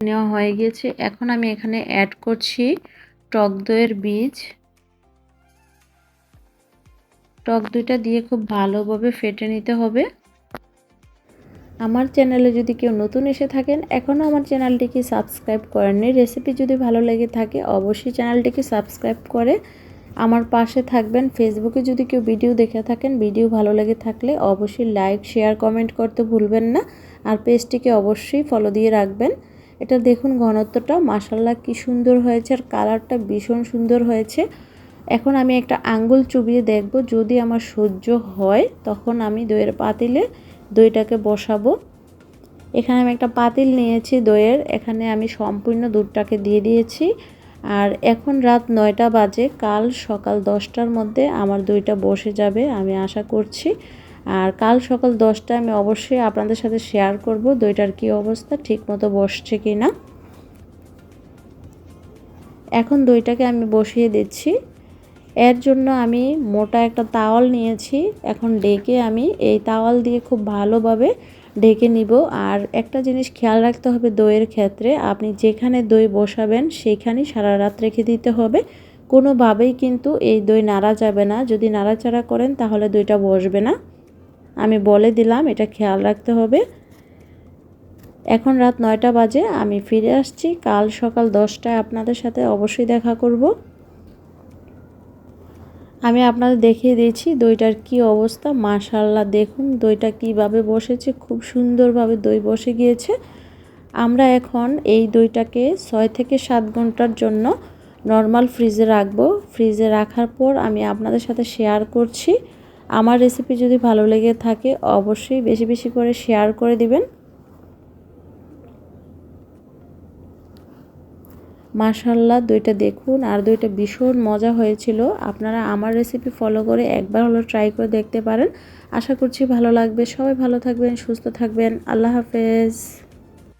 নেওয়া হয়ে গিয়েছে। এখন আমি এখানে অ্যাড করছি টক দইয়ের বীজ। টক দইটা দিয়ে খুব ভালোভাবে ফেটে নিতে হবে। আমার চ্যানেলে যদি কেউ নতুন এসে থাকেন, এখনও আমার চ্যানেলটিকে সাবস্ক্রাইব করেননি। রেসিপি যদি ভালো লেগে থাকে, অবশ্যই চ্যানেলটিকে সাবস্ক্রাইব করে আমার পাশে থাকবেন। ফেসবুকে যদি কেউ ভিডিও দেখে থাকেন, ভিডিও ভালো লেগে থাকলে অবশ্যই লাইক, শেয়ার, কমেন্ট করতে ভুলবেন না। আর পেজটিকে অবশ্যই ফলো দিয়ে রাখবেন। এটা দেখুন ঘনত্বটা মাসাল্লা কি সুন্দর হয়েছে আর কালারটা ভীষণ সুন্দর হয়েছে। এখন আমি একটা আঙ্গুল চুবিয়ে দেখব, যদি আমার সহ্য হয় তখন আমি দইয়ের পাতিলে দইটাকে বসাবো। এখানে আমি একটা পাতিল নিয়েছি দইয়ের, এখানে আমি সম্পূর্ণ দুধটাকে দিয়ে দিয়েছি। আর এখন রাত নয়টা বাজে, কাল সকাল দশটার মধ্যে আমার দইটা বসে যাবে আমি আশা করছি। আর কাল সকাল দশটায় আমি অবশ্যই আপনাদের সাথে শেয়ার করব দইটার কি অবস্থা ঠিক মতো বসছে কি না। এখন দইটাকে আমি বসিয়ে দিচ্ছি। এর জন্য আমি মোটা একটা তাওয়াল নিয়েছি। এখন ডেকে আমি এই তাওয়াল দিয়ে খুব ভালোভাবে ঢেকে নিব। আর একটা জিনিস খেয়াল রাখতে হবে দইয়ের ক্ষেত্রে, আপনি যেখানে দই বসাবেন সেইখানেই সারা রাত রেখে দিতে হবে। কোনোভাবেই কিন্তু এই দই নাড়া যাবে না। যদি নাড়াচাড়া করেন তাহলে দইটা বসবে না। আমি বলে দিলাম, এটা খেয়াল রাখতে হবে। এখন রাত নয়টা বাজে, আমি ফিরে আসছি। কাল সকাল দশটায় আপনাদের সাথে অবশ্যই দেখা করব। আমি আপনাদের দেখিয়ে দিয়েছি দইটার কি অবস্থা। মাশাল্লাহ দেখুন দইটা কীভাবে বসেছে, খুব সুন্দরভাবে দই বসে গিয়েছে। আমরা এখন এই দইটাকে ছয় থেকে সাত ঘণ্টার জন্য নর্মাল ফ্রিজে রাখব। ফ্রিজে রাখার পর আমি আপনাদের সাথে শেয়ার করছি। আমার রেসিপি যদি ভালো লেগে থাকে, অবশ্যই বেশি বেশি করে শেয়ার করে দিবেন। মাশাল্লাহ দইটা দেখুন আর দইটা ভীষণ মজা হয়েছিল। আপনারা আমার রেসিপি ফলো করে একবার হলো ট্রাই করে দেখতে পারেন। আশা করছি ভালো লাগবে। সবাই ভালো থাকবেন, সুস্থ থাকবেন। আল্লাহ হাফেজ।